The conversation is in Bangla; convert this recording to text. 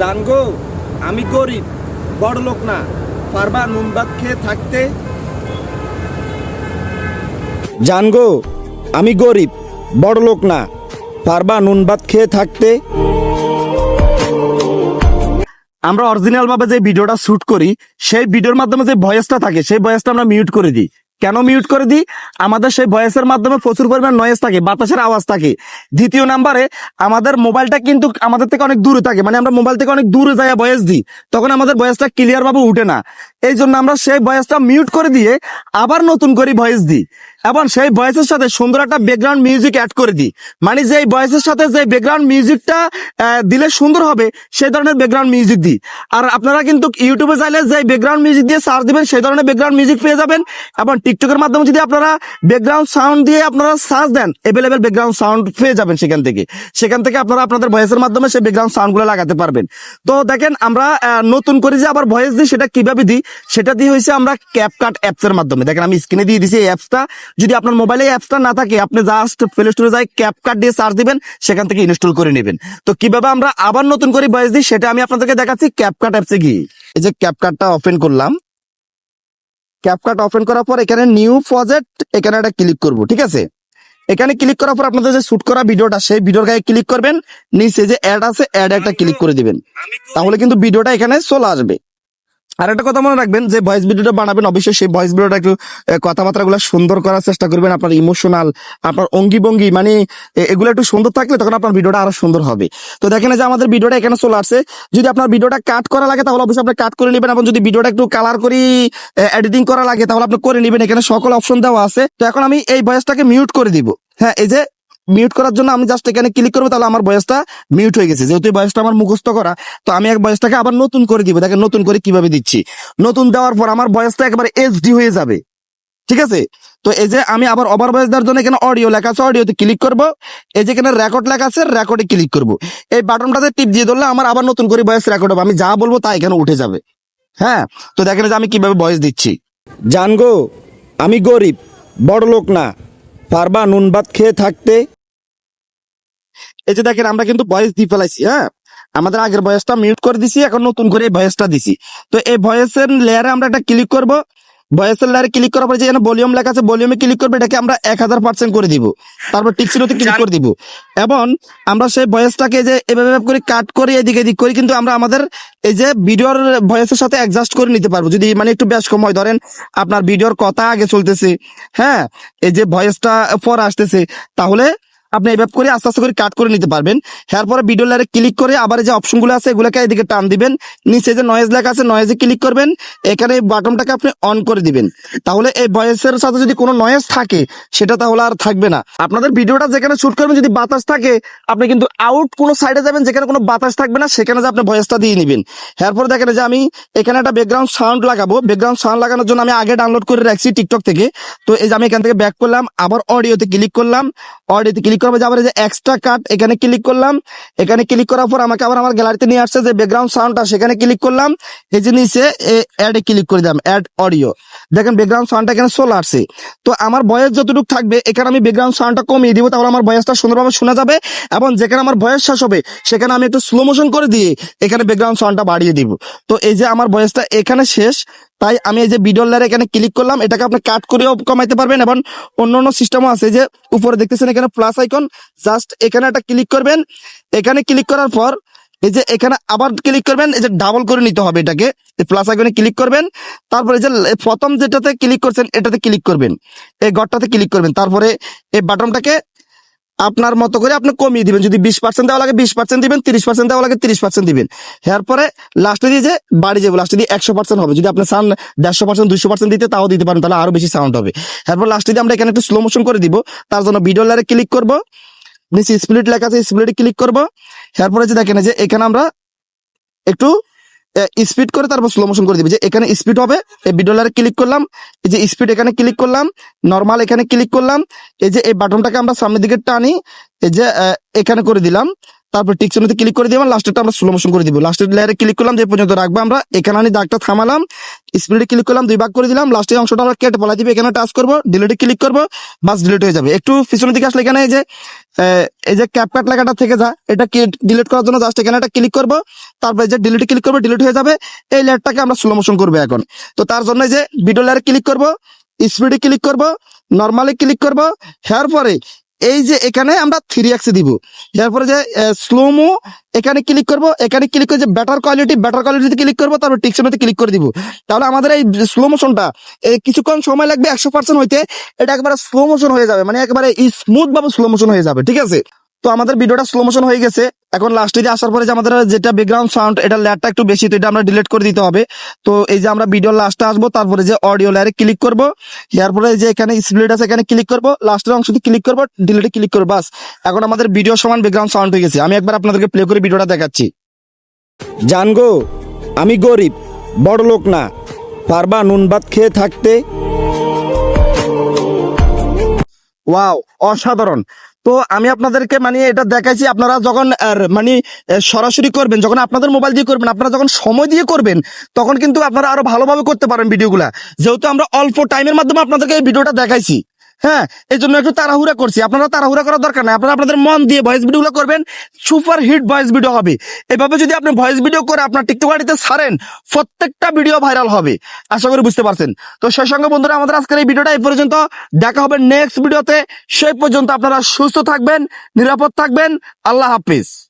জানগো, আমি গরিব বড় লোক না। পারবা নুন ভাত খেয়ে থাকতে? জানগো, আমি গরিব বড় লোক না। পারবা নুন ভাত খেয়ে থাকতে? আমরা অরিজিনাল ভাবে যে ভিডিওটা শুট করি, সেই ভিডিওর মাধ্যমে যে ভয়েসটা থাকে, সেই ভয়েসটা আমরা মিউট করে দিই। কেন মিউট করে দিই? আমাদের সেই ভয়েসের মাধ্যমে প্রচুর পরিমাণ নয়েজ থাকে, বাতাসের আওয়াজ থাকে। দ্বিতীয় নাম্বারে আমাদের মোবাইলটা কিন্তু আমাদের থেকে অনেক দূরে থাকে মানে আমরা মোবাইল থেকে অনেক দূরে যাই ভয়েস দিই, তখন আমাদের ভয়েসটা ক্লিয়ার ভাবে উঠে না। এই জন্য আমরা সেই ভয়েসটা মিউট করে দিয়ে আবার নতুন করে ভয়েস দিই। এবং সেই ভয়েসের সাথে সুন্দর একটা ব্যাকগ্রাউন্ড মিউজিক অ্যাড করে দিই। মানে যে ভয়েসের সাথে যে ব্যাকগ্রাউন্ড মিউজিকটা দিলে সুন্দর হবে, সেই ধরনের ব্যাকগ্রাউন্ড মিউজিক দিই। আর আপনারা কিন্তু ইউটিউবে চাইলে যে ব্যাকগ্রাউন্ড মিউজিক দিয়ে সার্চ দিবেন, সেই ধরনের ব্যাকগ্রাউন্ড মিউজিক পেয়ে যাবেন। এবং টিকটকের মাধ্যমে যদি আপনারা ব্যাকগ্রাউন্ড সাউন্ড দিয়ে আপনারা সার্চ দেন এভেলেবেল ব্যাকগ্রাউন্ড সাউন্ড পেয়ে যাবেন সেখান থেকে। সেখান থেকে আপনারা আপনাদের ভয়েসের মাধ্যমে সেই ব্যাকগ্রাউন্ড সাউন্ডগুলো লাগাতে পারবেন। তো দেখেন আমরা নতুন করে যে আবার ভয়েস দিই, সেটা কীভাবে দিই? সেটা দিয়ে হয়েছে আমরা ক্যাপকাট অ্যাপসের মাধ্যমে। দেখেন আমি স্ক্রিনে দিয়ে দিছি এই অ্যাপসটা যদি আপনার মোবাইলে অ্যাপসটা না থাকে, আপনি জাস্ট প্লে স্টোরে যাই ক্যাপকাট দিয়ে সার্চ দিবেন, সেখান থেকে ইনস্টল করে নেবেন। তো কীভাবে আমরা আবার নতুন করে ভয়েস দিই, সেটা আমি আপনাদেরকে দেখাচ্ছি ক্যাপকাট অ্যাপসে গিয়ে। এই যে ক্যাপকাটটা ওপেন করলাম। ক্যাপকাট ওপেন করার পর এখানে নিউ প্রজেক্ট এখানে একটা ক্লিক করব, ঠিক আছে? এখানে ক্লিক করার পর আপনাদের যে শুট করা ভিডিওটা, সেই ভিডিওর গায়ে ক্লিক করবেন, নিচে যে অ্যাড আছে অ্যাড একটা ক্লিক করে দিবেন। তাহলে কিন্তু ভিডিওটা এখানে চলে আসবে। আর একটা কথা মনে রাখবেন, যে ভয়েস ভিডিওটা বানাবেন, অবশ্যই সেই ভয়েস ভিডিওটা একটু কথাবার্তাগুলো সুন্দর করার চেষ্টা করবেন, আপনার ইমোশনাল আপনার অঙ্গি ভঙ্গি মানে এগুলো একটু সুন্দর থাকলে তখন আপনার ভিডিওটা আরও সুন্দর হবে। তো দেখেন যে আমাদের ভিডিওটা এখানে চলে আসছে। যদি আপনার ভিডিওটা কাট করা লাগে, তাহলে অবশ্যই আপনি কাট করে নেবেন এবং যদি ভিডিওটা একটু কালার করি এডিটিং করা লাগে, তাহলে আপনি করে নেবেন। এখানে সকল অপশন দেওয়া আছে। তো এখন আমি এই ভয়েসটাকে মিউট করে দিব। হ্যাঁ এই যে মিউট করার জন্য আমি জাস্ট এখানে ক্লিক করব, তাহলে আমার বয়সটা মিউট হয়ে গেছে। যেহেতু বয়সটা আমার মুখস্থ করা, তো আমি এক বয়সটাকে আবার নতুন করে দিব। দেখেন নতুন করে কীভাবে দিচ্ছি। নতুন দেওয়ার পর আমার ভয়েসটা একেবারে এইচডি হয়ে যাবে। ঠিক আছে? তো এই যে আমি আবার ওভার ভয়েস দেওয়ার জন্য এখানে অডিও লেখা আছে অডিওতে ক্লিক করব। এই যে এখানে রেকর্ড লেখা আছে রেকর্ডে ক্লিক করব। এই বাটনটাতে টিপ দিয়ে ধরলে আমার আবার নতুন করে ভয়েস রেকর্ড হবে। আমি যা বলব তা এখানে উঠে যাবে। হ্যাঁ? তো দেখেন যে আমি কীভাবে ভয়েস দিচ্ছি। জানগো, আমি গরিব বড় লোক না। পারবা নুন ভাত খেয়ে থাকতে। এই যে দেখেন আমরা কিন্তু ভয়েস দিয়ে ফেলাইছি হ্যাঁ? আমাদের আগের ভয়েসটা মিউট করে দিছি এখন নতুন করে এই ভয়েসটা দিছি। তো এই ভয়েসের লেয়ারে আমরা একটা ক্লিক করব। ভয়েসের লেয়ারে ক্লিক করার পরে যে ভলিউম লেখা আছে ভলিউমে ক্লিক করবে এটাকে আমরা এক হাজার পার্সেন্ট করে দিব। তারপর টিকসিনোতে ক্লিক করে দিব। এবং আমরা সেই ভয়েসটাকে যে এভাবে এভাবে করে কাট করে এদিকে এদিক করি কিন্তু আমরা আমাদের এই যে ভিডিওর ভয়েসের সাথে অ্যাডজাস্ট করে নিতে পারব। যদি মানে একটু বেশ কম হয় ধরেন আপনার ভিডিওর কথা আগে চলতেছে হ্যাঁ? এই যে ভয়েসটা পর আসতেছে তাহলে আপনি এইভাবে করে আস্তে আস্তে করে কাট করে নিতে পারবেন। এরপরে ভিডিও লেয়ারে ক্লিক করে আবার যে অপশনগুলো আছে, এগুলোকে এদিকে টান দিবেন। নিচে যে নয়েজ লেখা আছে নয়েজে ক্লিক করবেন। এখানে এই বাটনটাকে আপনি অন করে দিবেন। তাহলে এই ভয়েসের সাথে যদি কোনো নয়েজ থাকে, সেটা তাহলে আর থাকবে না। আপনাদের ভিডিওটা যেখানে শুট করবেন, যদি বাতাস থাকে, আপনি কিন্তু আউট কোনো সাইডে যাবেন, যেখানে কোনো বাতাস থাকবে না, সেখানে যে আপনি ভয়েসটা দিয়ে নেবেন। এরপরে দেখেন যে আমি এখানে একটা ব্যাকগ্রাউন্ড সাউন্ড লাগাবো। ব্যাকগ্রাউন্ড সাউন্ড লাগানোর জন্য আমি আগে ডাউনলোড করে রাখছি টিকটক থেকে। তো এই যে আমি এখান থেকে ব্যাক করলাম, আবার অডিওতে ক্লিক করলাম। অডিওতে ক্লিক করব যে আবার এই যে এক্সট্রা কাট এখানে ক্লিক করলাম। এখানে ক্লিক করার পর আমাকে আবার আমার গ্যালারিতে নিয়ে আসছে যে ব্যাকগ্রাউন্ড সাউন্ডটা সেখানে ক্লিক করলাম। এই যে নিচে অ্যাডে ক্লিক করে দিলাম অ্যাড অডিও দেখেন ব্যাকগ্রাউন্ড সাউন্ডটা এখানে চলে আসছে। তো আমার ভয়েস যতটুকু থাকবে, এখানে আমি ব্যাকগ্রাউন্ড সাউন্ডটা কমিয়ে দিব, তাহলে আমার ভয়েসটা সুন্দরভাবে শোনা যাবে এবং যেখানে আমার ভয়েস শেষ হবে, সেখানে আমি একটু স্লো মোশন করে দিয়ে এখানে ব্যাকগ্রাউন্ড সাউন্ডটা বাড়িয়ে দিব। তো এই যে আমার ভয়েসটা এখানে শেষ তাই আমি এই যে ভিডিও লেয়ারে এখানে ক্লিক করলাম, এটাকে আপনি কাট করেও কমাইতে পারবেন এবং অন্য অন্য সিস্টেমও আছে যে উপরে দেখতেছেন এখানে প্লাস আইকন জাস্ট এখানে একটা ক্লিক করবেন। এখানে ক্লিক করার পর এই যে এখানে আবার ক্লিক করবেন, এই যে ডাবল করে নিতে হবে এটাকে। প্লাস আইকনে ক্লিক করবেন, তারপরে যে প্রথম যেটাতে ক্লিক করছেন, এটাতে ক্লিক করবেন। এই ঘরটাতে ক্লিক করবেন। তারপরে এই বাটনটাকে আপনার মতো করে আপনি কমিয়ে দিবেন। যদি বিশ পার্সেন্ট দেওয়া লাগে, বিশ পার্সেন্ট দিবেন, তিরিশ পার্সেন্ট দেওয়া লাগে, তিরিশ পার্সেন্ট দিবেন। এরপরে লাস্টে দিয়ে যে বাড়ি যাবে লাস্টে দিয়ে একশো পার্সেন্ট হবে। যদি আপনি সাউন্ড দেড়শো পার্সেন্ট দুশো পার্সেন্ট দিতে, তাও দিতে পারেন, তাহলে আরও বেশি সাউন্ড হবে। এরপর লাস্টে দিয়ে আমরা এখানে একটু স্লো মোশন করে দিব। তার জন্য ভিডিও লারে ক্লিক করব। নিচে স্প্লিট লেখা আছে স্প্লিটে ক্লিক করব। এরপরে যে দেখেন যে এখানে আমরা একটু স্পিড করে তারপর স্লো মোশন করে দিবে। যে এখানে স্পিড হবে, এই ভিডিও লারে ক্লিক করলাম, এই যে স্পিড এখানে ক্লিক করলাম নর্মাল এখানে ক্লিক করলাম, এই যে এই বাটনটাকে আমরা সামনের দিকে টানি, এই যে এখানে করে দিলাম, তারপর টিকশনিতে ক্লিক করে দিলাম লাস্টেরটা আমরা স্লো মোশন করে দিব। লাস্টের লেয়ারে ক্লিক করলাম, যে পর্যন্ত রাখব আমরা, এখানে আমি দাগটা থামালাম স্পিডে ক্লিক করলাম, দুই ভাগ করে দিলাম লাস্টের অংশটা আমরা কেটে পলাই দিব, এখানে টাচ করব ডিলিটে ক্লিক করব, বাস ডিলিট হয়ে যাবে। একটু পিছনের দিকে আসলে এখানে যে এই যে ক্যাপকাট লেখাটা থেকে যা, এটা ডিলিট করার জন্য জাস্ট এখানে একটা ক্লিক করব। তারপর যে ডিলিট ক্লিক করব ডিলিট হয়ে যাবে। এই লেয়ারটাকে আমরা স্লো মোশন করব এখন। তো তার জন্য যে ভিডিও লেয়ারে ক্লিক করব স্পিডে ক্লিক করব নর্মালি ক্লিক করব। হওয়ার পরে এই যে এখানে আমরা থ্রি এক্সে দিব। এরপরে যে স্লোমো এখানে ক্লিক করব, এখানে ক্লিক করে যে ব্যাটার কোয়ালিটি ব্যাটার কোয়ালিটিতে ক্লিক করব, তারপর টিকশনতে ক্লিক করে দিব। তাহলে আমাদের এই স্লো মোশনটা কিছুক্ষণ সময় লাগবে একশো পার্সেন্ট হইতে, এটা একবারে স্লো মোশন হয়ে যাবে মানে একবারে স্মুথ ভাবে স্লো মোশন হয়ে যাবে, ঠিক আছে? তো আমাদের ভিডিওটা স্লো মোশন হয়ে গেছে। এখন লাস্টে আসার পরে যে আমাদের যেটা ব্যাকগ্রাউন্ড সাউন্ড এটা লেয়ারটা একটু বেশি, তো এটা আমরা ডিলিট করে দিতে হবে। তো এই যে আমরা ভিডিও লাস্টে আসব, তারপরে যে অডিও লেয়ারে ক্লিক করব। এরপরে যে এখানে স্প্লিট আছে, এখানে ক্লিক করব। লাস্টের অংশটি ক্লিক করব ডিলিটে ক্লিক করব, বাস। এখন আমাদের ভিডিও সমান ব্যাকগ্রাউন্ড সাউন্ড হয়ে গেছে। আমি একবার আপনাদেরকে প্লে করে ভিডিওটা দেখাচ্ছি। জানগো আমি গরিব বড় লোক না। পারবা নুন ভাত খেয়ে থাকতে? ওয়াও, অসাধারণ। তো আমি আপনাদেরকে মানে এটা দেখাইছি, আপনারা যখন মানে সরাসরি করবেন, যখন আপনাদের মোবাইল দিয়ে করবেন, আপনারা যখন সময় দিয়ে করবেন, তখন কিন্তু আপনারা আরও ভালোভাবে করতে পারেন ভিডিওগুলা যেহেতু আমরা অল্প টাইমের মাধ্যমে আপনাদেরকে এই ভিডিওটা দেখাইছি। হ্যাঁ এই জন্য একটু তাড়াহুড়া করছি। আপনারা তাড়াহুড়া করার দরকার নাই। আপনারা আপনাদের মন দিয়ে ভয়েস ভিডিওগুলো করবেন। সুপার হিট ভয়েস ভিডিও হবে। এভাবে যদি আপনি ভয়েস ভিডিও করে আপনার টিকটক আইডিতে ছাড়েন, প্রত্যেকটা ভিডিও ভাইরাল হবে। আশা করি বুঝতে পারছেন। তো সেই সঙ্গে বন্ধুরা, আমাদের আজকের এই ভিডিওটা এই পর্যন্ত। দেখা হবে নেক্সট ভিডিওতে সেই পর্যন্ত আপনারা সুস্থ থাকবেন, নিরাপদ থাকবেন। আল্লাহ হাফিজ।